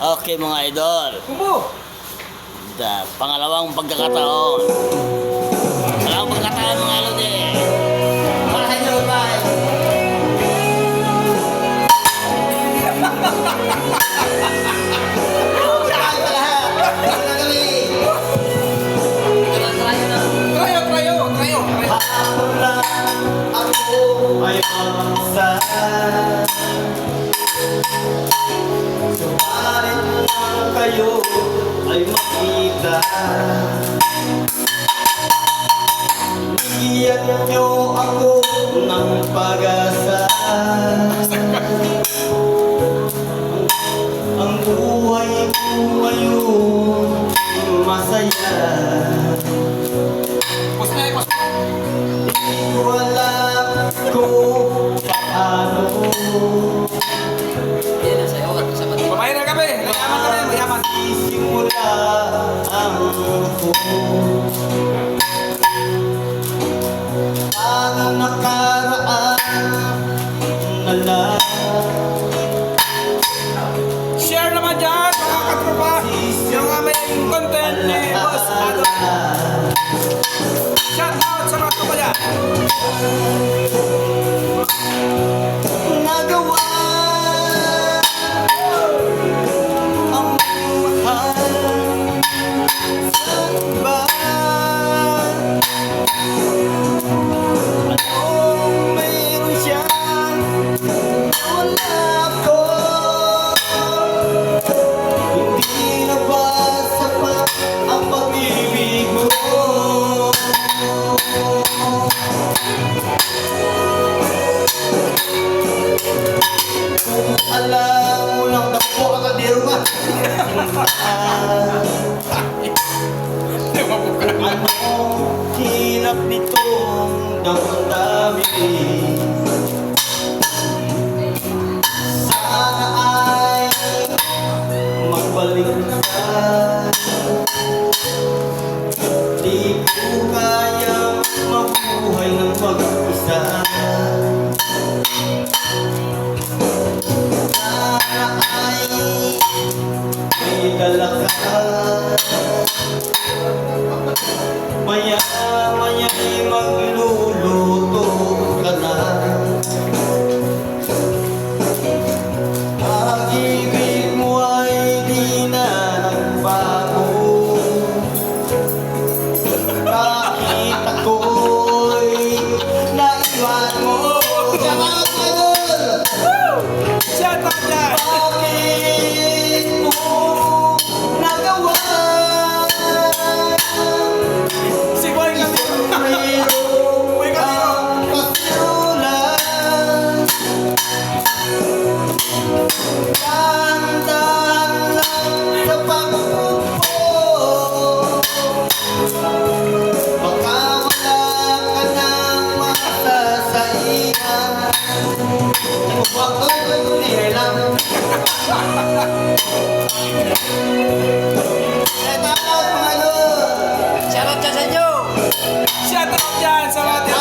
Okay mga idol. Kumo! Da, pangalawang pagkakataon. Pangalawang pagkakataon mga lodi. Para sa inyo, trayo. Ako ay lang kayo ay makita. Bigyan niyo ako ng pag-asa Ang nakaraan na lang Share naman dyan, mga. Yung aming content ni Boss Ado. Shout out sa mga tropa hirap nitong damdamin. Sana ay magbalik ka? Di ko kayang mabuhay ng mag-isa Sana ay may dala Maya love. Shout out dyan sa mga